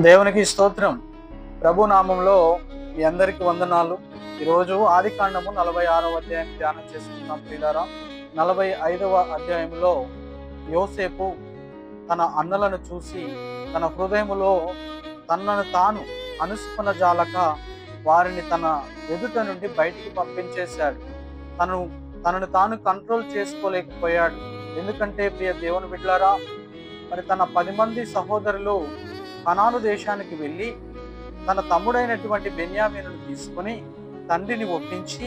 దేవునికి స్తోత్రం. ప్రభు నామంలో మీ అందరికి వందనాలు. ఈరోజు ఆది కాండము నలభై ఆరవ అధ్యాయం ధ్యానం చేసుకున్నాం ప్రియారా నలభై ఐదవ అధ్యాయంలో యోసేపు తన అన్నలను చూసి తన హృదయములో తనను తాను అనుస్పన జాలక వారిని తన ఎదుట నుండి బయటికి పంపించేశాడు. తను తనను తాను కంట్రోల్ చేసుకోలేకపోయాడు. ఎందుకంటే ప్రియ దేవుని బిడ్లారా మరి తన పది మంది సహోదరులు కనాను దేశానికి వెళ్ళి తన తమ్ముడైనటువంటి బెన్యామీను తీసుకొని తండ్రిని ఒప్పించి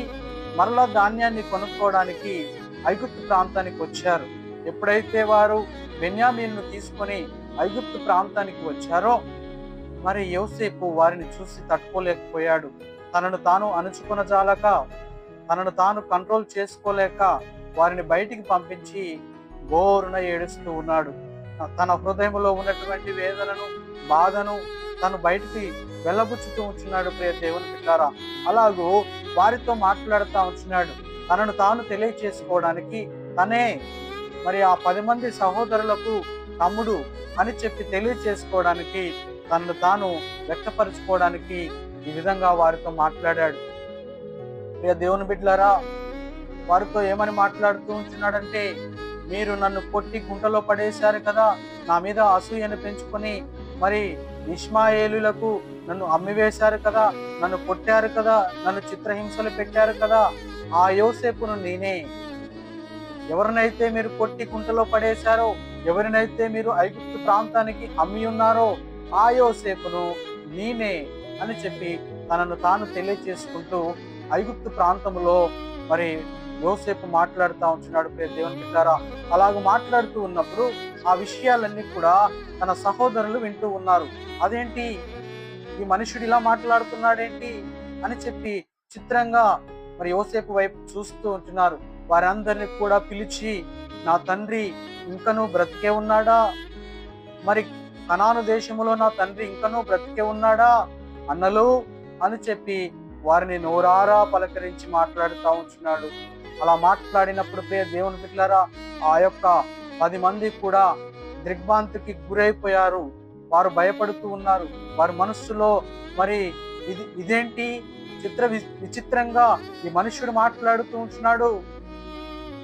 మరలా ధాన్యాన్ని కొనుక్కోవడానికి ఐగుప్తు ప్రాంతానికి వచ్చారు. ఎప్పుడైతే వారు బెన్యామీను తీసుకొని ఐగుప్తు ప్రాంతానికి వచ్చారో మరి యోసేపు వారిని చూసి తట్టుకోలేకపోయాడు. తనను తాను అణుచుకున్న జాలక తనను తాను కంట్రోల్ చేసుకోలేక వారిని బయటికి పంపించి గోరున ఏడుస్తూ ఉన్నాడు. తన హృదయంలో ఉన్నటువంటి వేదనను బాధను తను బయటికి వెళ్ళబుచ్చుతూ ఉంచున్నాడు ప్రియ దేవుని బిడ్డారా అలాగూ వారితో మాట్లాడుతూ ఉంచున్నాడు తనను తాను తెలియచేసుకోవడానికి తనే మరి ఆ పది మంది సహోదరులకు తమ్ముడు అని చెప్పి తెలియచేసుకోవడానికి తనను తాను వ్యక్తపరచుకోవడానికి ఈ విధంగా వారితో మాట్లాడాడు. ప్రియ దేవుని బిడ్డలారా వారితో ఏమని మాట్లాడుతూ ఉంటున్నాడంటే మీరు నన్ను కొట్టి గుంటలో పడేశారు కదా నా మీద అసూయను పెంచుకొని మరి ఇష్మాయేలులకు నన్ను అమ్మివేశారు కదా నన్ను కొట్టారు కదా నన్ను చిత్రహింసలు పెట్టారు కదా ఆ యోసేపును నేనే. ఎవరినైతే మీరు కొట్టి కుంటలో పడేశారో ఎవరినైతే మీరు ఐగుప్తు ప్రాంతానికి అమ్మి ఉన్నారో ఆ యోసేపును నేనే అని చెప్పి తనను తాను తెలియచేసుకుంటూ ఐగుప్తు ప్రాంతంలో మరి యోసేపు మాట్లాడుతూ ఉంటున్నాడు దేవుని బిడ్డారా. అలాగ మాట్లాడుతూ ఉన్నప్పుడు ఆ విషయాలన్నీ కూడా తన సహోదరులు వింటూ ఉన్నారు. అదేంటి? ఈ మనుషుడు ఇలా మాట్లాడుతున్నాడేంటి? అని చెప్పి చిత్రంగా మరి యోసేపు వైపు చూస్తూ ఉంటున్నారు. వారందరిని కూడా పిలిచి నా తండ్రి ఇంకనూ బ్రతికే ఉన్నాడా? మరి కనాను దేశంలో నా తండ్రి ఇంకనూ బ్రతికే ఉన్నాడా? అన్నలు? అని చెప్పి వారిని నోరారా పలకరించి మాట్లాడుతూ ఉంటున్నాడు. అలా మాట్లాడినప్పుడు ప్రియ దేవుని బిడ్డలారా ఆ యొక్క పది మంది కూడా దిగ్భ్రాంతికి గురైపోయారు. వారు భయపడుతూ ఉన్నారు. వారి మనస్సులో మరి ఇది ఇదేంటి? చిత్ర వి- విచిత్రంగా ఈ మనుష్యుడు మాట్లాడుతూ ఉంటున్నాడు.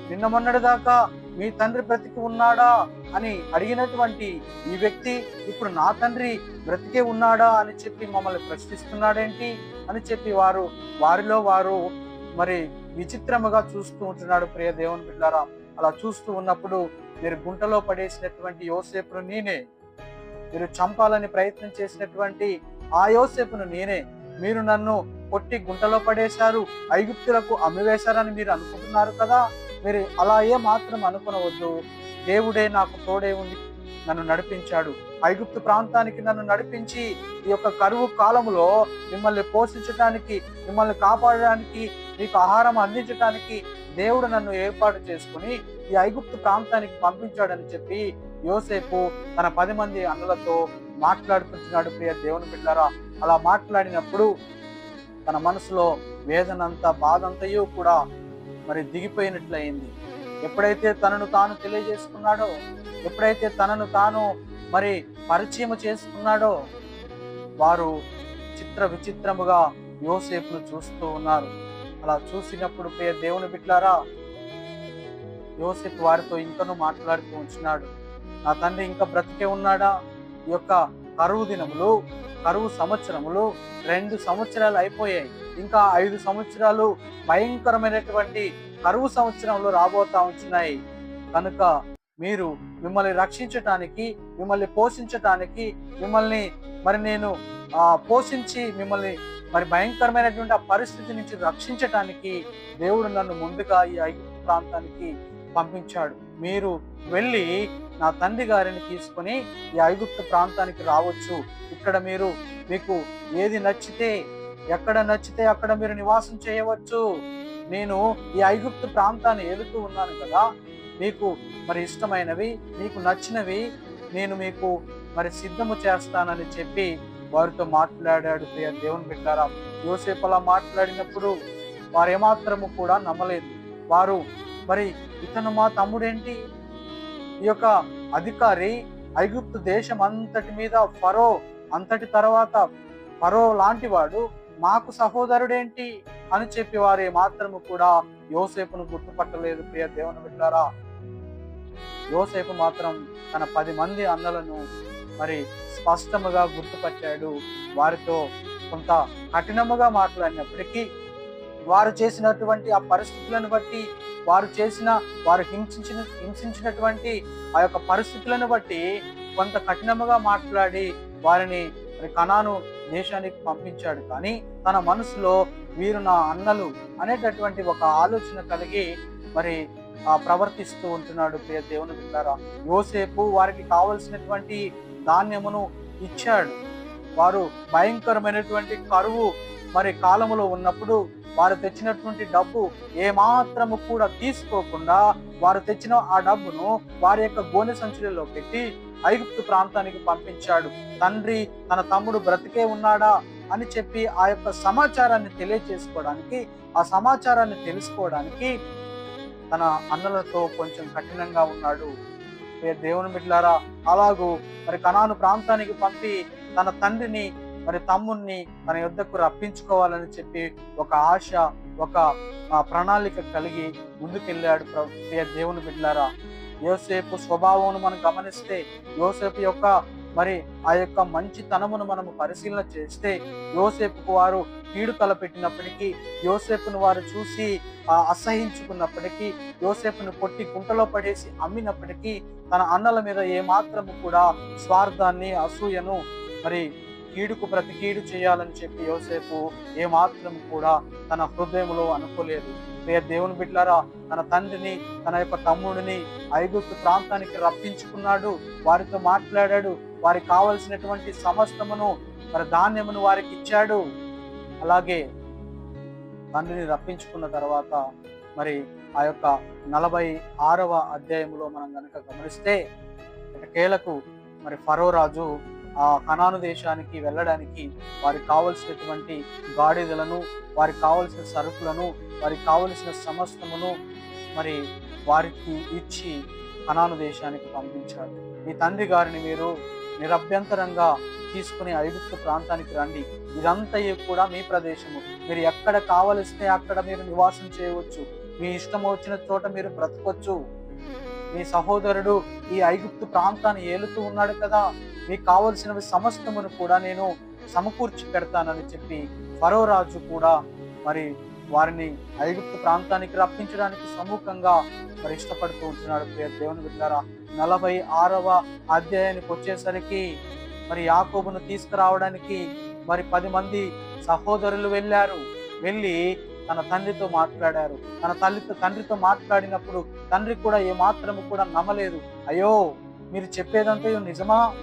నిన్న మొన్నటి దాకా మీ తండ్రి బ్రతికి ఉన్నాడా అని అడిగినటువంటి ఈ వ్యక్తి ఇప్పుడు నా తండ్రి బ్రతికే ఉన్నాడా అని చెప్పి మమ్మల్ని ప్రశ్నిస్తున్నాడేంటి అని చెప్పి వారు వారిలో వారు మరి విచిత్రముగా చూస్తూ ఉంటున్నాడు ప్రియ దేవుని బిడ్డారా. అలా చూస్తూ ఉన్నప్పుడు మీరు గుంటలో పడేసినటువంటి యోసేపును నేనే. మీరు చంపాలని ప్రయత్నం చేసినటువంటి ఆ యోసేపును నేనే. మీరు నన్ను కొట్టి గుంటలో పడేశారు ఐగుప్తులకు అమ్మివేశారని మీరు అనుకుంటున్నారు కదా? మీరు అలా ఏ మాత్రం అనుకునవద్దు. దేవుడే నాకు తోడే ఉంది నన్ను నడిపించాడు. ఐగుప్తు ప్రాంతానికి నన్ను నడిపించి ఈ యొక్క కరువు కాలంలో మిమ్మల్ని పోషించడానికి మిమ్మల్ని కాపాడడానికి మీకు ఆహారం అందించడానికి దేవుడు నన్ను ఏర్పాటు చేసుకుని ఈ ఐగుప్తు ప్రాంతానికి పంపించాడని చెప్పి యోసేపు తన పది మంది అన్నలతో మాట్లాడుకుంటున్నాడు ప్రియ దేవుని బిడ్డారా. అలా మాట్లాడినప్పుడు తన మనసులో వేదనంతా బాధంతయు కూడా మరి దిగిపోయినట్లయింది. ఎప్పుడైతే తనను తాను తెలియజేసుకున్నాడో ఎప్పుడైతే తనను తాను మరి పరిచయం చేసుకున్నాడో వారు చిత్ర విచిత్రముగా యోసేపును చూస్తూ ఉన్నారు. అలా చూసినప్పుడు ప్రియ దేవుని బిడ్లారా యోసేపు వారితో ఇంకనూ మాట్లాడుతూ ఉంచినాడు నా తండ్రి ఇంకా బ్రతికే ఉన్నాడా? ఈ యొక్క కరువు దినములు కరువు సంవత్సరములు రెండు సంవత్సరాలు అయిపోయాయి. ఇంకా ఐదు సంవత్సరాలు భయంకరమైనటువంటి కరువు సంవత్సరంలో రాబోతా ఉంటున్నాయి కనుక మీరు మిమ్మల్ని రక్షించటానికి మిమ్మల్ని పోషించటానికి మిమ్మల్ని మరి నేను పోషించి మిమ్మల్ని మరి భయంకరమైనటువంటి ఆ పరిస్థితి నుంచి రక్షించటానికి దేవుడు నన్ను ముందుగా ఈ ఐదు ప్రాంతానికి పంపించాడు. మీరు వెళ్ళి నా తండ్రి గారిని తీసుకొని ఈ ఐగుప్తు ప్రాంతానికి రావచ్చు. ఇక్కడ మీరు మీకు ఏది నచ్చితే ఎక్కడ నచ్చితే అక్కడ మీరు నివాసం చేయవచ్చు. నేను ఈ ఐగుప్తు ప్రాంతాన్ని ఏలుతూ ఉన్నాను కదా మీకు మరి ఇష్టమైనవి మీకు నచ్చినవి నేను మీకు మరి సిద్ధము చేస్తానని చెప్పి వారితో మాట్లాడాడు ప్రియ దేవుని బిడ్డారా. యోసేపు అలా మాట్లాడినప్పుడు వారు ఏమాత్రము కూడా నమ్మలేదు. వారు మరి ఇతను మా తమ్ముడేంటి? ఈ యొక్క అధికారి ఐగుప్తు దేశం అంతటి మీద ఫరో అంతటి తర్వాత ఫరో లాంటి వాడు మాకు సహోదరుడేంటి? అని చెప్పి వారే మాత్రము కూడా యోసేపును గుర్తుపట్టలేదు ప్రియ దేవుని బిడ్డారా. యోసేపు మాత్రం తన పది మంది అన్నలను మరి స్పష్టముగా గుర్తుపట్టాడు. వారితో కొంత కఠినముగా మాట్లాడినప్పటికీ వారు చేసినటువంటి ఆ పరిస్థితులను బట్టి వారు చేసిన వారు హింసించిన హింసించినటువంటి ఆ యొక్క పరిస్థితులను బట్టి కొంత కఠినముగా మాట్లాడి వారిని కణాను దేశానికి పంపించాడు. కానీ తన మనసులో వీరు నా అన్నలు అనేటటువంటి ఒక ఆలోచన కలిగి మరి ప్రవర్తిస్తూ ఉంటున్నాడు ప్రియ దేవుని బిడ్డారా. యోసేపు వారికి కావలసినటువంటి ధాన్యమును ఇచ్చాడు. వారు భయంకరమైనటువంటి కరువు మరి కాలములో ఉన్నప్పుడు వారు తెచ్చినటువంటి డబ్బు ఏమాత్రము కూడా తీసుకోకుండా వారు తెచ్చిన ఆ డబ్బును వారి యొక్క గోనె సంచులలో పెట్టి ఐగుప్తు ప్రాంతానికి పంపించాడు. తండ్రి తన తమ్ముడు బ్రతికే ఉన్నాడా? అని చెప్పి ఆ యొక్క సమాచారాన్ని తెలియజేసుకోవడానికి ఆ సమాచారాన్ని తెలుసుకోవడానికి తన అన్నలతో కొంచెం కఠినంగా ఉన్నాడు. ఏ దేవుని బిడ్లారా అలాగూ మరి కనాను ప్రాంతానికి పంపి తన తండ్రిని మరి తమ్ముణ్ణి తన యుద్ధకు రప్పించుకోవాలని చెప్పి ఒక ఆశ ఒక ప్రణాళిక కలిగి ముందుకెళ్ళాడు ప్రియ దేవుని బిడ్లారా యోసేపు స్వభావం మనం గమనిస్తే యోసేపు యొక్క మరి ఆ యొక్క మంచితనమును మనము పరిశీలన చేస్తే యోసేపుకు వారు కీడు తలపెట్టినప్పటికీ యోసేపును వారు చూసి ఆ, అసహించుకున్నప్పటికీ యోసేపును కొట్టి కుంటలో పడేసి అమ్మినప్పటికీ తన అన్నల మీద ఏమాత్రము కూడా స్వార్థాన్ని అసూయను మరి కీడుకు ప్రతి కీడు చేయాలని చెప్పి యోసేపు ఏమాత్రం కూడా తన హృదయంలో అనుకోలేదు. ప్రియ దేవుని బిడ్లారా తన తండ్రిని తన యొక్క తమ్ముడిని ఐగుప్తు ప్రాంతానికి రప్పించుకున్నాడు. వారితో మాట్లాడాడు. వారికి కావలసినటువంటి సమస్తమును మరి ధాన్యమును వారికి ఇచ్చాడు. అలాగే తండ్రిని రప్పించుకున్న తర్వాత మరి ఆ యొక్క నలభై ఆరవ అధ్యాయంలో మనం కనుక గమనిస్తే కేలకు మరి ఫరో రాజు ఆ కనాను దేశానికి వెళ్ళడానికి వారికి కావలసినటువంటి గాడిదలను వారికి కావలసిన సరుకులను వారికి కావలసిన సమస్తమును మరి వారికి ఇచ్చి కనాను దేశానికి పంపించాడు మీ తండ్రి గారిని మీరు నిరభ్యంతరంగా తీసుకుని ఐగుప్తు ప్రాంతానికి రండి. ఇదంతా కూడా మీ ప్రదేశము. మీరు ఎక్కడ కావలిస్తే అక్కడ మీరు నివాసం చేయవచ్చు. మీ ఇష్టం వచ్చిన చోట మీరు బ్రతకొచ్చు. మీ సహోదరుడు ఈ ఐగుప్తు ప్రాంతాన్ని ఏలుతూ ఉన్నాడు కదా. మీకు కావలసినవి సమస్తమును కూడా నేను సమకూర్చి పెడతానని చెప్పి ఫరో రాజు కూడా మరి వారిని ఐగుప్తు ప్రాంతానికి రప్పించడానికి సముఖంగా మరి ఇష్టపడుతూ ఉంటున్నాడు. దేవుని బిడ్డారా నలభై ఆరవ అధ్యాయానికి వచ్చేసరికి మరి యాకోబును తీసుకురావడానికి మరి పది మంది సహోదరులు వెళ్ళారు. వెళ్ళి తన తండ్రితో మాట్లాడారు. తన తల్లితో తండ్రితో మాట్లాడినప్పుడు తండ్రి కూడా ఏ మాత్రము కూడా నమ్మలేదు. అయ్యో మీరు చెప్పేదంతా నిజమా?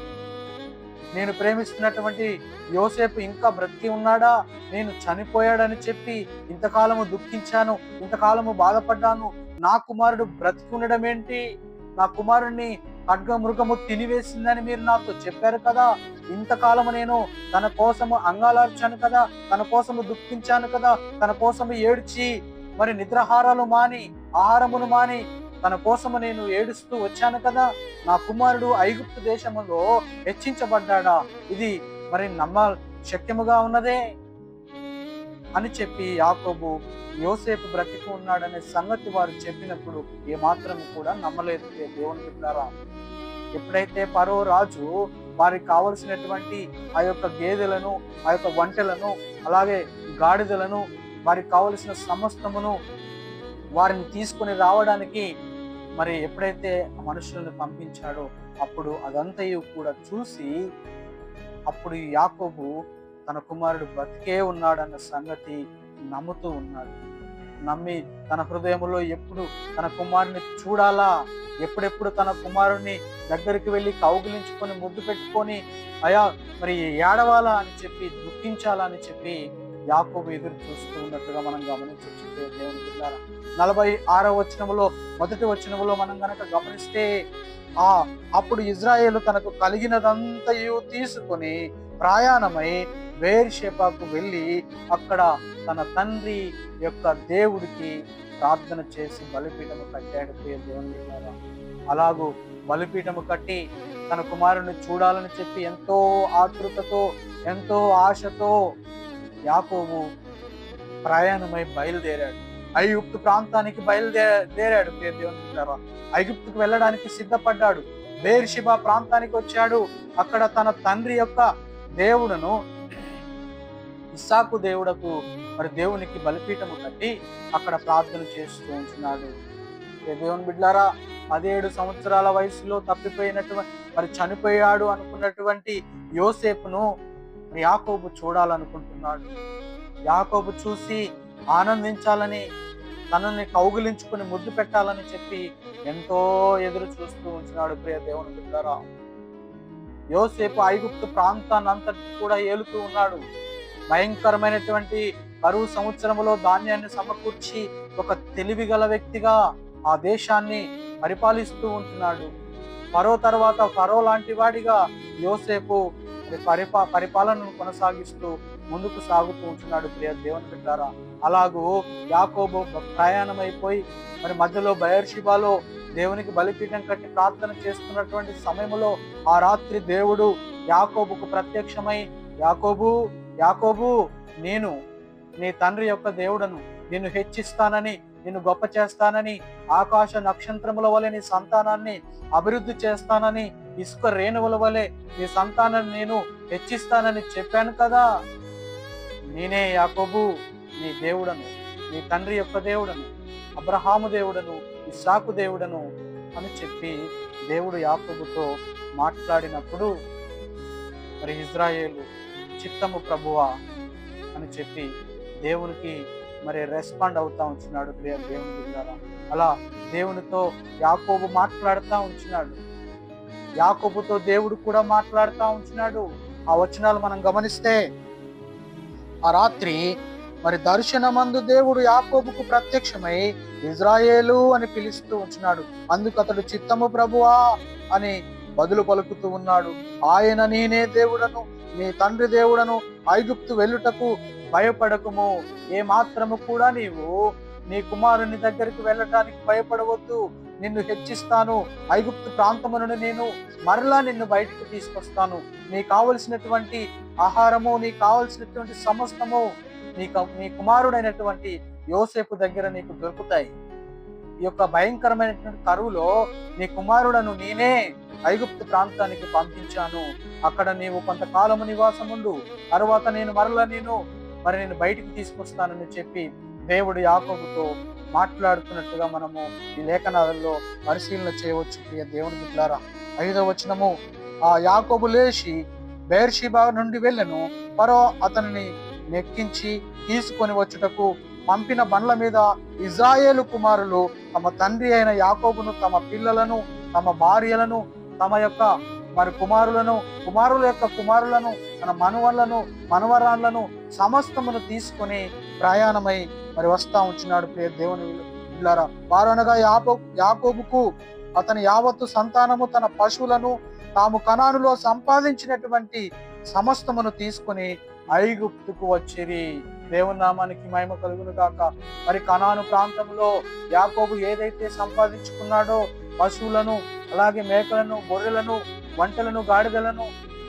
నేను ప్రేమిస్తున్నటువంటి యోసేపు ఇంకా బ్రతికి ఉన్నాడా? నేను చనిపోయాడని చెప్పి ఇంతకాలము దుఃఖించాను ఇంతకాలము బాధపడ్డాను. నా కుమారుడు బ్రతికి ఉండడం ఏంటి నా కుమారుడిని ఖడ్గ మృగము తినివేసిందని మీరు నాకు చెప్పారు కదా. ఇంతకాలము నేను తన కోసము అంగాలార్చాను కదా. తన కోసము దుఃఖించాను కదా. తన కోసము ఏడ్చి మరి నిద్రహారాలు మాని ఆహారమును మాని తన కోసము నేను ఏడుస్తూ వచ్చాను కదా. నా కుమారుడు ఐగుప్తు దేశములో హెచ్చించబడ్డాడా? ఇది మరి నమ్మ శక్యముగా ఉన్నదే. అని చెప్పి యాకోబు యోసేపు బ్రతికి ఉన్నాడనే సంగతి వారు చెప్పినప్పుడు ఏమాత్రం కూడా నమ్మలేదు. దేవుని బిడ్డారా ఎప్పుడైతే పరో రాజు వారికి కావలసినటువంటి ఆ యొక్క గేదెలను ఆ యొక్క వంటలను అలాగే గాడిదలను వారికి కావలసిన సమస్తమును వారిని తీసుకొని రావడానికి మరి ఎప్పుడైతే ఆ మనుషులను పంపించాడో అప్పుడు అదంతయు కూడా చూసి అప్పుడు ఈ యాకోబు తన కుమారుడు బ్రతికే ఉన్నాడన్న సంగతి నమ్ముతూ ఉన్నాడు. నమ్మి తన హృదయంలో ఎప్పుడు తన కుమారుని చూడాలా? ఎప్పుడెప్పుడు తన కుమారుని దగ్గరికి వెళ్ళి కౌగిలించుకొని ముద్దు పెట్టుకొని అయా మరి ఏడవాలా? అని చెప్పి దుఃఖించాలా అని చెప్పి యాకోబు ఎదురు చూస్తూ ఉన్నట్టుగా మనం గమనించవచ్చు దేవుని పిల్లారా నలభై ఆరో వచనములో మొదటి వచనములో మనం గనక గమనిస్తే ఆ అప్పుడు ఇజ్రాయేల్ తనకు కలిగినదంతయు తీసుకొని ప్రయాణమై వేర్షేపాకు వెళ్ళి అక్కడ తన తండ్రి యొక్క దేవుడికి ప్రార్థన చేసి బలిపీఠము కట్టాడు ప్రియ దేవుని బిడ్డలారా. అలాగూ బలిపీఠము కట్టి తన కుమారుని చూడాలని చెప్పి ఎంతో ఆతృతతో ఎంతో ఆశతో యాకోబు ప్రయాణమై బయలుదేరాడు ఐగుప్తు ప్రాంతానికి బయలుదేరాడు ప్రియ దేవుని బిడ్డలారా. ఐగుప్తుకు వెళ్ళడానికి సిద్ధపడ్డాడు బేర్షిబా ప్రాంతానికి వచ్చాడు అక్కడ తన తండ్రి యొక్క దేవుడును ఇస్సాకు దేవుడకు మరి దేవునికి బలిపీఠము కట్టి అక్కడ ప్రార్థన చేస్తూ ఉంటున్నాడు. దేవుని బిడ్డారా పదిహేడు సంవత్సరాల వయసులో తప్పిపోయినటువంటి మరి చనిపోయాడు అనుకున్నటువంటి యోసేపును యాకోబు చూడాలనుకుంటున్నాడు. యాకోబు చూసి ఆనందించాలని తనని కౌగులించుకుని ముద్దు పెట్టాలని చెప్పి ఎంతో ఎదురు చూస్తూ ఉంటున్నాడు ప్రియ దేవుని బిడ్డారా యోసేపు ఐగుప్తు ప్రాంతాన్ని అంతటి కూడా ఏలుతూ ఉన్నాడు. భయంకరమైనటువంటి కరువు సంవత్సరంలో ధాన్యాన్ని సమకూర్చి ఒక తెలివి గల వ్యక్తిగా ఆ దేశాన్ని పరిపాలిస్తూ ఉంటున్నాడు. ఫరో తర్వాత ఫరో లాంటి వాడిగా యోసేపు పరిపా పరిపాలనను కొనసాగిస్తూ ముందుకు సాగుతూ ఉంటున్నాడు ప్రియ దేవుని బిడ్డారా. అలాగూ యాకోబు ప్రయాణం అయిపోయి మరి మధ్యలో బయర్షిబాలో దేవునికి బలిపీఠం కట్టి ప్రార్థన చేస్తున్నటువంటి సమయంలో ఆ రాత్రి దేవుడు యాకోబుకు ప్రత్యక్షమై యాకోబు యాకోబు నేను నీ తండ్రి యొక్క దేవుడను నిన్ను హెచ్చిస్తానని నిన్ను గొప్ప చేస్తానని ఆకాశ నక్షత్రముల వలె నీ సంతానాన్ని అభివృద్ధి చేస్తానని ఇసుక రేణువుల వలె నీ సంతానాన్ని నేను హెచ్చిస్తానని చెప్పాను కదా. నేనే యాకోబు నీ దేవుడను నీ తండ్రి యొక్క దేవుడను అబ్రహాము దేవుడను ఇస్సాకు దేవుడను అని చెప్పి దేవుడు యాకోబుతో మాట్లాడినప్పుడు మరి ఇజ్రాయేలు చిత్తము ప్రభువా అని చెప్పి దేవునికి మరి రెస్పాండ్ అవుతా ఉంటున్నాడు ప్రియ దేవుని ద్వారా అలా దేవునితో యాకోబు మాట్లాడుతూ ఉంటున్నాడు యాకోబుతో దేవుడు కూడా మాట్లాడుతూ ఉంటున్నాడు ఆ వచనాలు మనం గమనిస్తే ఆ రాత్రి మరి దర్శనమందు దేవుడు యాకోబుకు ప్రత్యక్షమై ఇజ్రాయేలు అని పిలుస్తూ ఉంటున్నాడు అందుకు అతడు చిత్తము ప్రభువా అని బదులు పలుకుతూ ఉన్నాడు. ఆయన నేనే దేవుడను నీ తండ్రి దేవుడను ఐగుప్తు వెళ్ళుటకు భయపడకుము. ఏ మాత్రము కూడా నీవు నీ కుమారుని దగ్గరికి వెళ్ళటానికి భయపడవద్దు. నిన్ను హెచ్చిస్తాను. ఐగుప్తు ప్రాంతము నుండి నేను మరలా నిన్ను బయటకు తీసుకొస్తాను. నీకు కావలసినటువంటి ఆహారము నీకు కావలసినటువంటి సమస్తము నీ నీ కుమారుడైనటువంటి యోసేపు దగ్గర నీకు దొరుకుతాయి. ఈ యొక్క భయంకరమైనటువంటి కరువులో నీ కుమారుడను నేనే ఐగుప్తు ప్రాంతానికి పంపించాను. అక్కడ నీవు కొంతకాలము నివాసం ఉండు తర్వాత నేను మరలా నేను మరి నేను బయటికి తీసుకొస్తానని చెప్పి దేవుడు యాకోబుతో మాట్లాడుతున్నట్టుగా మనము ఈ లేఖనాలలో పరిశీలన చేయవచ్చు ప్రియ దేవుని బిడ్డారా. ఐదవ వచనము ఆ యాకోబు లేచి బేర్షిబా నుండి వెళ్ళను. పరో అతనిని నెక్కించి తీసుకొని వచ్చుటకు పంపిన బండ్ల మీద ఇజ్రాయేలు కుమారులు తమ తండ్రి అయిన యాకోబును తమ పిల్లలను తమ భార్యలను తమ యొక్క మరి కుమారులను కుమారుల యొక్క కుమారులను తన మనవలను మనవరాళ్ళను సమస్తమును తీసుకొని ప్రయాణమై మరి వస్తా ఉంచున్నాడు ప్రియ దేవుని బిడ్డలారా వారు అనగా యాకో యాకోబుకు అతని యావత్తు సంతానము తన పశువులను తాము కణానులో సంపాదించినటువంటి సమస్తమును తీసుకొని ఐగుప్తుకు వచ్చిరి. దేవుని నామానికి మహిమ కలుగును కాక మరి కణాను ప్రాంతంలో యాకోబు ఏదైతే సంపాదించుకున్నాడో పశువులను అలాగే మేకలను గొర్రెలను వంటలను గాడిదలను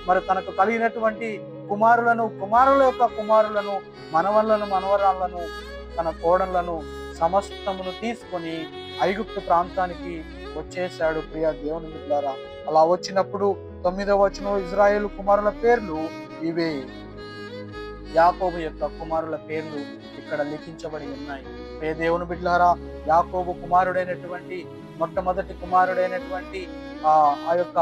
మరి తనకు కలిగినటువంటి కుమారులను కుమారుల యొక్క కుమారులను మనవలను మనవరాళ్ళను తన కోడళ్ళను సమస్తమును తీసుకొని ఐగుప్తు ప్రాంతానికి వచ్చేసాడు ప్రియ దేవుని బిడ్డారా అలా వచ్చినప్పుడు తొమ్మిదవ వచనం ఇజ్రాయేల్ కుమారుల పేర్లు ఇవే. యాకోబు యొక్క కుమారుల పేర్లు ఇక్కడ లిఖించబడి ఉన్నాయి. ప్రియ దేవుని బిడ్డారా యాకోబు కుమారుడైనటువంటి మొట్టమొదటి కుమారుడైనటువంటి ఆ ఆ యొక్క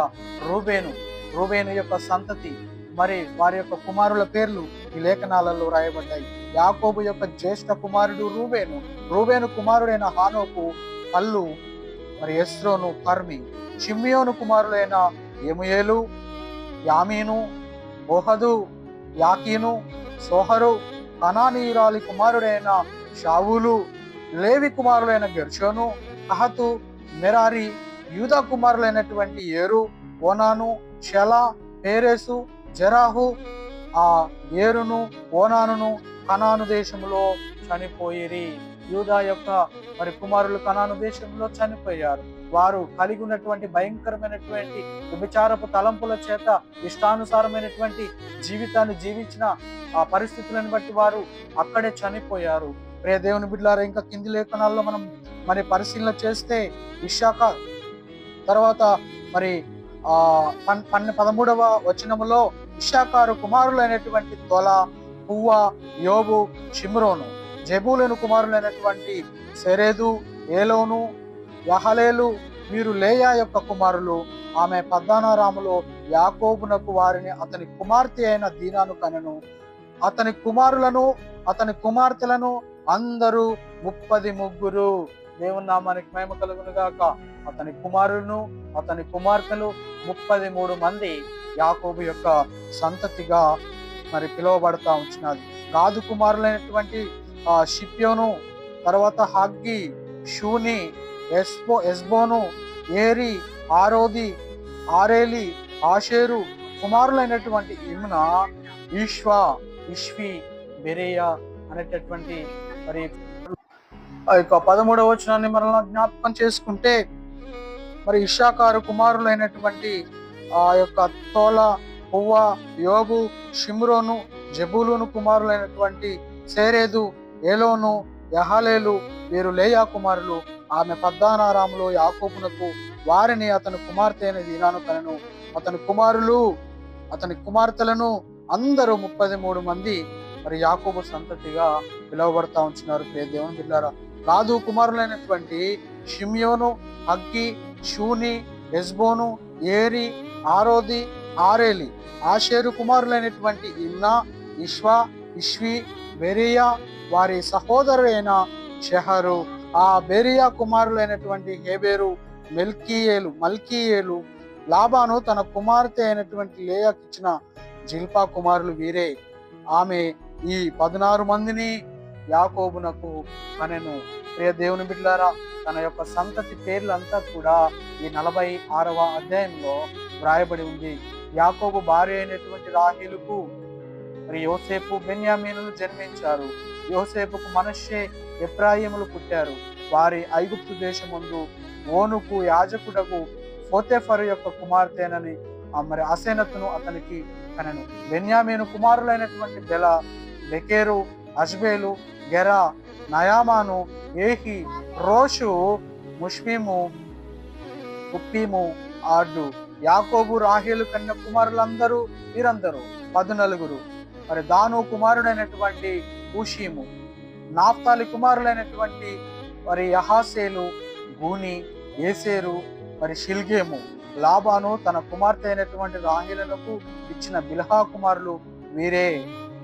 రూబేను రూబేను యొక్క సంతతి మరి వారి యొక్క కుమారుల పేర్లు ఈ లేఖనాలలో రాయబడ్డాయి. యాకోబు యొక్క జ్యేష్ఠ కుమారుడు రూబేను రూబేను కుమారుడైన హానోకు పల్లు మరి ఎస్రోను కర్మి చిమ్మియోను కుమారులైన ఎముయేలు యామీను ఓహదు యాకీను సోహరు కనానీయురాలి కుమారుడైన షావులు లేవి కుమారులైన గెర్షోను అహతు మెరారి యూదా కుమారులైనటువంటి ఏరు ఓనాను షెల పేరేసు జరాహు ఆ ఏరును ఓనానును కనాను దేశంలో చనిపోయిరి. యూదా యొక్క మరి కుమారులు కనాను దేశంలో చనిపోయారు. వారు కలిగి ఉన్నటువంటి భయంకరమైనటువంటి విభిచారపు తలంపుల చేత ఇష్టానుసారమైనటువంటి జీవితాన్ని జీవించిన ఆ పరిస్థితులను బట్టి వారు అక్కడే చనిపోయారు. ప్రియ దేవుని బిడ్డలారా ఇంకా కింది లేఖనాల్లో మనం మరి పరిశీలన చేస్తే విశాఖ తర్వాత మరి ఆ పన్ పదమూడవ వచనములో ఇషాకారు కుమారులైనటువంటి తొల పువ్వ యోబు షిమ్రోను జబూలను కుమారులైనటువంటి సెరేదు ఏలోను యహలేలు వీరు లేయా యొక్క కుమారులు ఆమె పద్దానారాములో యాకోబునకు వారిని అతని కుమార్తె అయిన దీనాను కనను. అతని కుమారులను అతని కుమార్తెలను అందరూ ముప్పది ముగ్గురు. దేవుని నామానికి మేము కలుగును గాక అతని కుమారులను అతని కుమార్తెలు ముప్పది మూడు మంది యాకోబు యొక్క సంతతిగా మరి పిలువబడతా ఉంచినది గాదు కుమారులైనటువంటి ఆ షిప్యోను తర్వాత huggy షూని ఎస్బో ఎస్బోను Eri Arodi Areli Asher కుమారులైనటువంటి ఇమ్న ఈశ్వా ఇష్వి బెరేయ అనేటటువంటి మరి ఆ యొక్క పదమూడవ వచనాన్ని మరలా జ్ఞాపకం చేసుకుంటే మరి ఇషాకారు కుమారులైనటువంటి ఆ యొక్క తోల పువ్వ యోగు షిమ్రోను జబులును కుమారులైనటువంటి సేరేదు ఏలోను యహాలేలు వీరు లేయా కుమారులు. ఆమె పద్దానారాములో యాకోపునకు వారిని అతని కుమార్తె అయిన దీనాను తనను అతని కుమారులు అతని కుమార్తెలను అందరూ ముప్పది మూడు మంది మరి యాకోబు సంతతిగా పిలువబడతా ఉంటున్నారు ప్రియ దేవుని బిడ్డారా రాజు కుమారులైనటువంటి షిమ్యోను అగ్గి Shuni Ezbon Eri Arodi Areli Asher కుమారులైనటువంటి Imnah Ishvah Ishvi Beriah వారి సహోదరుడైన షెహరు ఆ బెరియా కుమారులైనటువంటి హేబేరు మెల్కీయేలు మల్కీయేలు లాబాను తన కుమార్తె అయినటువంటి లేయాకిచ్చిన జిల్పా కుమారులు వీరే. ఆమె ఈ పదనారు మందిని యాకోబునకు కనెను ప్రియ దేవుని బిడ్లారా తన యొక్క సంతతి పేర్లంతా కూడా ఈ నలభై ఆరవ అధ్యాయంలో వ్రాయబడి ఉంది. యాకోబు భార్య అయినటువంటి రాహిలుకు మరి యోసేపు బెన్యామీనులు జన్మించారు. యోసేపుకు మనషే ఎప్రాయిములు పుట్టారు. వారి ఐగుప్తు దేశముందు ఓనుకు యాజకుడకు ఫోతెఫరు యొక్క కుమార్తెనని ఆ మరి అసేనతును అతనికి కనెను బెన్యామీను కుమారులైనటువంటి బెల బెకేరు అజ్బేలు గెరా నయామాను ఏహి రోషు ముష్మిము ఉప్పీము ఆడు యాకోబు రాహేలు కన్న కుమారులందరూ వీరందరూ పదునలుగురు. మరి దాను కుమారుడైనటువంటి ఊషీము నాఫ్తాలి కుమారులైనటువంటి మరి యహాసేలు గూని ఏసేరు మరి షిల్గేము. లాబాను తన కుమార్తె అయినటువంటి రాహిలకు ఇచ్చిన బిల్హా కుమారులు వీరే.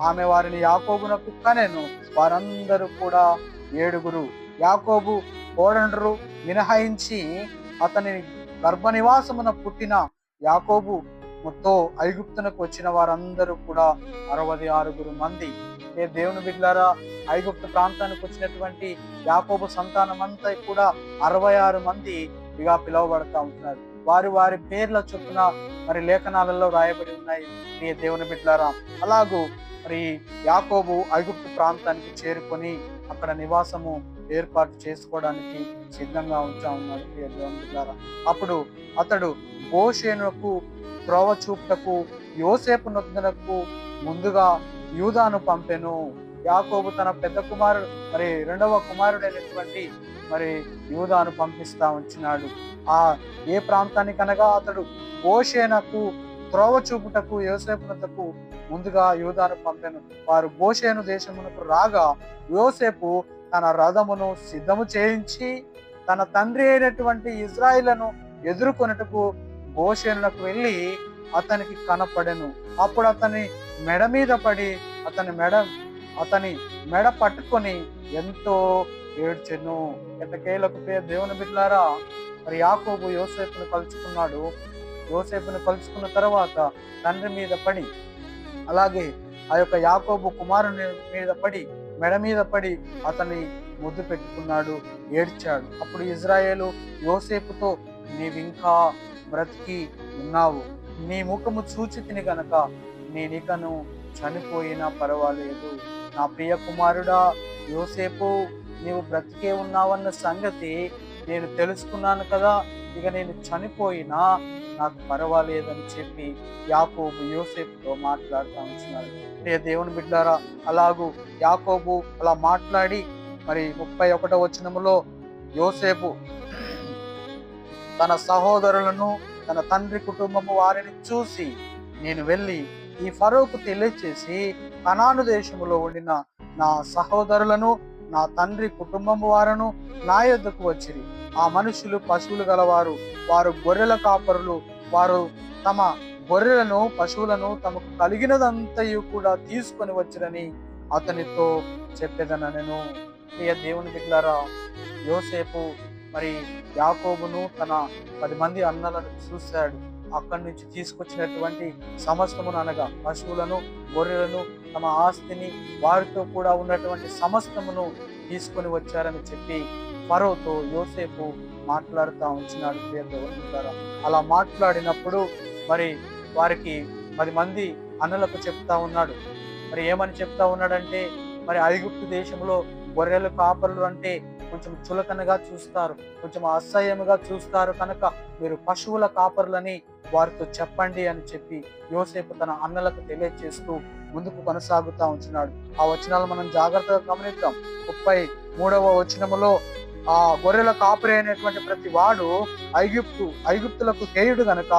ఆమె వారిని యాకోబునకు కనెను వారందరూ కూడా ఏడుగురు. యాకోబు కోడండ్రు మినహాయించి అతని గర్భనివాసమున పుట్టిన యాకోబు మొత్తం ఐగుప్తునకు వచ్చిన వారందరూ కూడా అరవై ఆరుగురు మంది. ఏ దేవుని బిడ్లారా ఐగుప్తు ప్రాంతానికి వచ్చినటువంటి యాకోబు సంతానం అంతా కూడా అరవై ఆరు మంది ఇక పిలువబడతా ఉంటున్నారు. వారి వారి పేర్ల చొప్పున మరి లేఖనాలలో రాయబడి ఉన్నాయి. నీ దేవుని బిడ్లారా అలాగూ మరి యాకోబు ఐగుప్తు ప్రాంతానికి చేరుకొని అక్కడ నివాసము ఏర్పాటు చేసుకోవడానికి సిద్ధంగా ఉంచా ఉన్నాడు దేవుని ద్వారా అప్పుడు అతడు గోషేనుకు త్రోవ చూపుటకు యోసేపు నొద్దునకు ముందుగా యూదాను పంపెను. యాకోబు తన పెద్ద కుమారుడు మరి రెండవ కుమారుడైనటువంటి మరి యూదాను పంపిస్తా ఉంచినాడు. ఆ ఏ ప్రాంతానికి అనగా అతడు గోషేనకు త్రోవ చూపుటకు యోసేపునకు ముందుగా యూదాను పంపెను. వారు గోషేను దేశమునకు రాగా యోసేపు తన రథమును సిద్ధము చేయించి తన తండ్రి అయినటువంటి ఇజ్రాయిలను ఎదుర్కొనుటకు గోషేనులకు వెళ్ళి అతనికి కనపడెను. అప్పుడు అతని మెడ మీద పడి అతని మెడ అతని మెడ పట్టుకొని ఎంతో ఏడ్చెను. ఎట్టకేలకు పేరు దేవుని బిడ్లారా మరి యాకోబు యోసేపును కలుసుకున్నాడు. యోసేపును కలుసుకున్న తర్వాత తండ్రి మీద పడి అలాగే ఆ యొక్క యాకోబు కుమారుని మీద పడి మెడ మీద పడి అతన్ని ముద్దు పెట్టుకున్నాడు ఏడ్చాడు. అప్పుడు ఇజ్రాయేలు యోసేపుతో నీవింకా బ్రతికి ఉన్నావు. నీ ముఖము చూచి తిని గనక నేనికను చనిపోయినా పర్వాలేదు. నా ప్రియ కుమారుడా యోసేపు నీవు బ్రతికే ఉన్నావన్న సంగతి నేను తెలుసుకున్నాను కదా ఇక నేను చనిపోయినా నాకు పర్వాలేదని చెప్పి యాకోబు యోసేపుతో మాట్లాడుతూ ఉంటున్నాడు. ప్రియ దేవుని బిడ్డారా అలాగూ యాకోబు అలా మాట్లాడి మరి ముప్పై ఒకటో వచనములో యోసేపు తన సహోదరులను తన తండ్రి కుటుంబము వారిని చూసి నేను వెళ్ళి ఈ ఫరోకు తెలియచేసి కనాను దేశంలో ఉండిన నా సహోదరులను నా తండ్రి కుటుంబము వారును నా యొద్దకు వచ్చిరి. ఆ మనుషులు పశువులు గలవారు. వారు గొర్రెల కాపరులు. వారు తమ గొర్రెలను పశువులను తమకు కలిగినదంతయు కూడా తీసుకొని వచ్చిరని అతనితో చెప్పేదన నేను. ప్రియ దేవుని బిడ్డారా యోసేపు మరి యాకోబును తన పది మంది అన్నలను చూశాడు. అక్కడి నుంచి తీసుకొచ్చినటువంటి సమస్తమును అనగా పశువులను గొర్రెలను తమ ఆస్తిని వారితో కూడా ఉన్నటువంటి సమస్తమును తీసుకొని వచ్చారని చెప్పి ఫరోతో యోసేపు మాట్లాడుతూ ఉంచినాడు. ప్రియ అలా మాట్లాడినప్పుడు మరి వారికి పది మంది అన్నలకు చెప్తా ఉన్నాడు. మరి ఏమని చెప్తా ఉన్నాడంటే మరి ఐగుప్తు దేశంలో గొర్రెలు కాపరులు అంటే కొంచెం చులకనగా చూస్తారు కొంచెం అసహ్యముగా చూస్తారు కనుక మీరు పశువుల కాపరులని వారితో చెప్పండి అని చెప్పి యోసేపు తన అన్నలకు తెలియజేస్తూ ముందుకు కొనసాగుతా ఉంటున్నాడు. ఆ వచనాలు మనం జాగ్రత్తగా గమనిద్దాం. ముప్పై మూడవ వచనములో ఆ గొర్రెల కాపురి అయినటువంటి ప్రతి వాడు ఐగుప్తు ఐగుప్తులకు హేయుడు గనక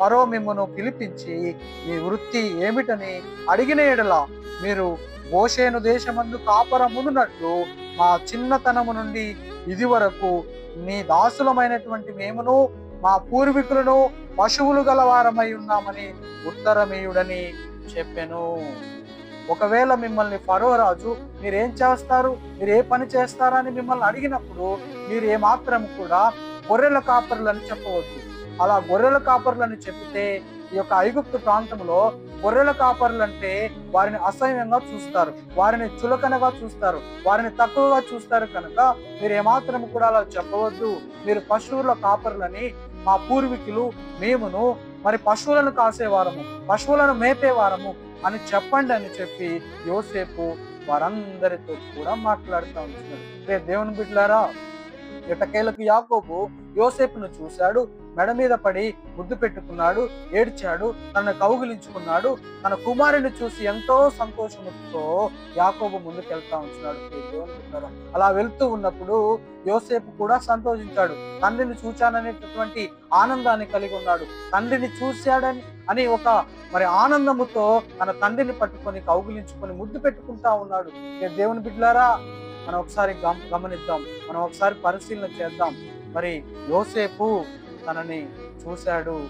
పరో మిమ్మను పిలిపించి మీ వృత్తి ఏమిటని అడిగిన ఎడల మీరు గోషేను దేశమందు కాపరమునున్నట్లు మా చిన్నతనము నుండి ఇది వరకు నీ దాసులమైనటువంటి మేమును మా పూర్వీకులను పశువులు గలవారమై ఉన్నామని ఉత్తరమేయుడని చెప్పాను. ఒకవేళ మిమ్మల్ని ఫరో రాజు మీరేం చేస్తారు? మీరు ఏ పని చేస్తారని మిమ్మల్ని అడిగినప్పుడు మీరు ఏమాత్రం కూడా గొర్రెల కాపరులని చెప్పవద్దు. అలా గొర్రెల కాపరులని చెప్తే ఈ యొక్క ఐగుప్తు ప్రాంతంలో గొర్రెల కాపర్లు అంటే వారిని అసహ్యంగా చూస్తారు. వారిని చులకనగా చూస్తారు. వారిని తక్కువగా చూస్తారు కనుక మీరు ఏమాత్రం కూడా అలా చెప్పవద్దు. మీరు పశువుల కాపరులని మా పూర్వీకులు మేమును మరి పశువులను కాసేవారము పశువులను మేపేవారము అని చెప్పండి అని చెప్పి యోసేపు వారందరితో కూడా మాట్లాడుతూ ఉంటున్నాడు రే దేవుని బిడ్డలారా ఎటకేలకు యాకోబు యోసేపును చూశాడు. మెడ మీద పడి ముద్దు పెట్టుకున్నాడు ఏడ్చాడు తనను కౌగిలించుకున్నాడు తన కుమారుని చూసి ఎంతో సంతోషముతో యాకోబు ముందుకెళ్తా ఉంటున్నాడు అలా వెళ్తూ ఉన్నప్పుడు యోసేపు కూడా సంతోషించాడు. తండ్రిని చూచాననేటటువంటి ఆనందాన్ని కలిగి ఉన్నాడు. తండ్రిని చూశాడని అని ఒక మరి ఆనందముతో తన తండ్రిని పట్టుకొని కౌగిలించుకొని ముద్దు పెట్టుకుంటా ఉన్నాడు. ఏ దేవుని బిడ్డలారా మనం ఒకసారి గమ గమనిద్దాం. మనం ఒకసారి పరిశీలన చేద్దాం. మరి యోసేపు తనని చూశాడు.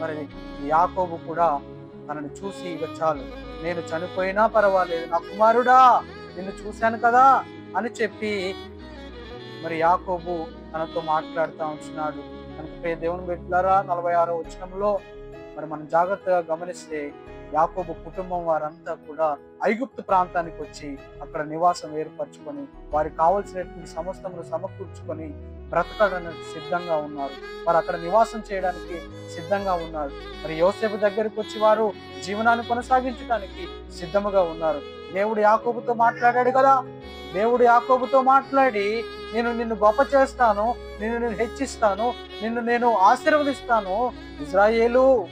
మరి యాకోబు కూడా తనని చూసి ఇక చాలు. నేను చనిపోయినా పర్వాలేదు. నా కుమారుడా నిన్ను చూశాను కదా అని చెప్పి మరి యాకోబు తనతో మాట్లాడుతూ ఉంటున్నాడు. కనుక దేవుని బిడ్డలారా నలభై ఆరో వచనంలో మరి మనం జాగ్రత్తగా గమనిస్తే యాకోబు కుటుంబం వారంతా కూడా ఐగుప్తు ప్రాంతానికి వచ్చి అక్కడ నివాసం ఏర్పరచుకొని వారికి కావలసినటువంటి సమస్తమును సమకూర్చుకొని బ్రతకడానికి సిద్ధంగా ఉన్నారు. వారు అక్కడ నివాసం చేయడానికి సిద్ధంగా ఉన్నారు. మరి యోసేపు దగ్గరికి వచ్చి వారు జీవనాన్ని కొనసాగించడానికి సిద్ధముగా ఉన్నారు. దేవుడు యాకోబుతో మాట్లాడాడు కదా? దేవుడు యాకోబుతో మాట్లాడి నేను నిన్ను గొప్ప చేస్తాను నిన్ను నేను హెచ్చిస్తాను నిన్ను నేను ఆశీర్వదిస్తాను ఇజ్రాయేలు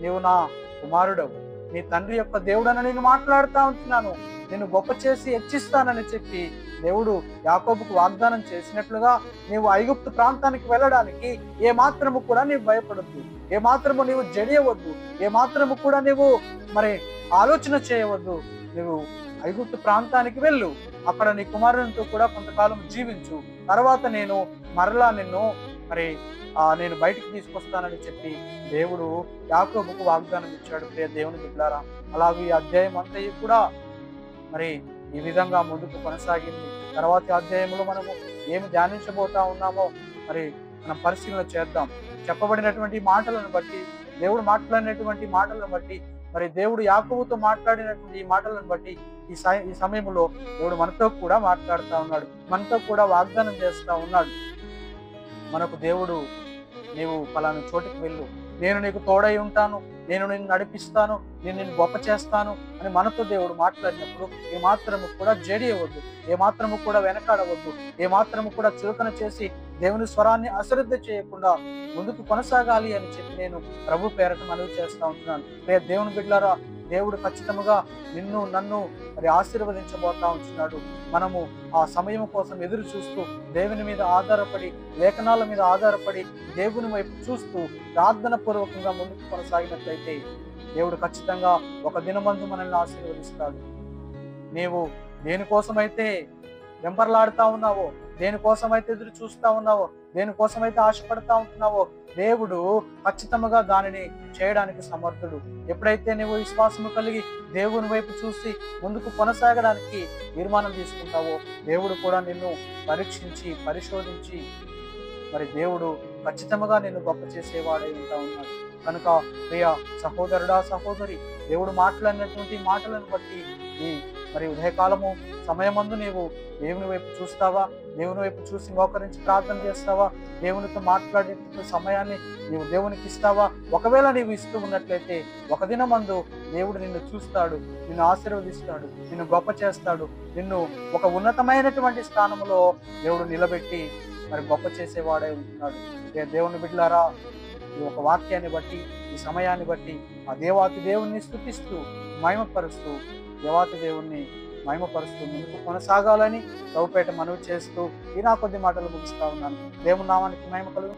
నీవు నా కుమారుడవు. నీ తండ్రి యొక్క దేవుడని నేను మాట్లాడుతూ ఉంటున్నాను. నేను గొప్ప చేసి హెచ్చిస్తానని చెప్పి దేవుడు యాకోబుకు వాగ్దానం చేసినట్లుగా నీవు ఐగుప్తు ప్రాంతానికి వెళ్ళడానికి ఏ మాత్రము కూడా నీవు భయపడద్దు. ఏ మాత్రము నీవు జడియవద్దు. ఏ మాత్రము కూడా నీవు మరి ఆలోచన చేయవద్దు. నువ్వు ఐగుప్తు ప్రాంతానికి వెళ్ళు. అక్కడ నీ కుమారునితో కూడా కొంతకాలం జీవించు. తర్వాత నేను మరలా నిన్ను మరి నేను బయటికి తీసుకొస్తానని చెప్పి దేవుడు యాకోబుకు వాగ్దానం ఇచ్చాడు. ప్రియ దేవుని బిడ్డారా అలాగే ఈ అధ్యాయం అంతా కూడా మరి ఈ విధంగా ముందుకు కొనసాగింది. తర్వాత అధ్యాయంలో మనము ఏమి ధ్యానించబోతా ఉన్నామో మరి మనం పరిశీలన చేద్దాం. చెప్పబడినటువంటి మాటలను బట్టి దేవుడు మాట్లాడినటువంటి మాటలను బట్టి మరి దేవుడు యాకబుతో మాట్లాడినటువంటి ఈ మాటలను బట్టి ఈ ఈ సమయంలో దేవుడు మనతో కూడా మాట్లాడుతూ ఉన్నాడు. మనతో కూడా వాగ్దానం చేస్తా ఉన్నాడు. మనకు దేవుడు నీవు పలానా చోటికి వెళ్ళు. నేను నీకు తోడై ఉంటాను. నేను నిన్ను నడిపిస్తాను. నేను నిన్ను గొప్ప చేస్తాను అని మనతో దేవుడు మాట్లాడినప్పుడు ఏ మాత్రము కూడా జడియవద్దు. ఏ మాత్రము కూడా వెనకాడవద్దు. ఏ మాత్రము కూడా చులకన చేసి దేవుని స్వరాన్ని అశ్రద్ధ చేయకుండా ముందుకు కొనసాగాలి అని చెప్పి నేను ప్రభు పేరట మనవి చేస్తా ఉంటున్నాను. రేపు దేవుని బిడ్డలారా దేవుడు ఖచ్చితంగా నిన్ను నన్ను మరి ఆశీర్వదించబోతా ఉంటున్నాడు. మనము ఆ సమయం కోసం ఎదురు చూస్తూ దేవుని మీద ఆధారపడి లేఖనాల మీద ఆధారపడి దేవుని వైపు చూస్తూ ప్రార్థన పూర్వకంగా ముందుకు కొనసాగినట్లయితే దేవుడు ఖచ్చితంగా ఒక దినమందు మనల్ని ఆశీర్వదిస్తాడు. నీవు దేనికోసమైతే వెంపర్లాడుతా ఉన్నావో దేనికోసమైతే ఎదురు చూస్తా ఉన్నావో దేనికోసమైతే ఆశపడతా ఉంటున్నావో దేవుడు ఖచ్చితంగా దానిని చేయడానికి సమర్థుడు. ఎప్పుడైతే నువ్వు విశ్వాసము కలిగి దేవుని వైపు చూసి ముందుకు కొనసాగడానికి తీర్మానం తీసుకుంటావో దేవుడు కూడా నిన్ను పరీక్షించి పరిశోధించి మరి దేవుడు ఖచ్చితంగా నిన్ను గొప్ప చేసేవాడై ఉంటా ఉన్నాడు. కనుక ప్రియ సహోదరుడా సహోదరి దేవుడు మాట్లాడినటువంటి మాటలను బట్టి ఈ మరి ఉదయకాలము సమయమందు నీవు దేవుని వైపు చూస్తావా? దేవుని వైపు చూసి మోకరించి ప్రార్థన చేస్తావా? దేవునితో మాట్లాడేటువంటి సమయాన్ని నీవు దేవునికి ఇస్తావా? ఒకవేళ నీవు ఇస్తూ ఉన్నట్లయితే ఒక దినమందు దేవుడు నిన్ను చూస్తాడు నిన్ను ఆశీర్వదిస్తాడు నిన్ను గొప్ప చేస్తాడు నిన్ను ఒక ఉన్నతమైనటువంటి స్థానంలో దేవుడు నిలబెట్టి మరి గొప్ప చేసేవాడే ఉంటున్నాడు. దేవుని బిడ్డలారా ఈ ఒక వాక్యాన్ని బట్టి ఈ సమయాన్ని బట్టి ఆ దేవాతి దేవుణ్ణి స్థుతిస్తూ మహిమపరుస్తూ దేవాతి దేవుణ్ణి మహిమపరుస్తూ ముందుకు కొనసాగాలని చౌపేట మనవి చేస్తూ ఈ నా కొద్ది మాటలు ముగిస్తా ఉన్నాను. దేవుని నామానికి మహిమ కలుగు.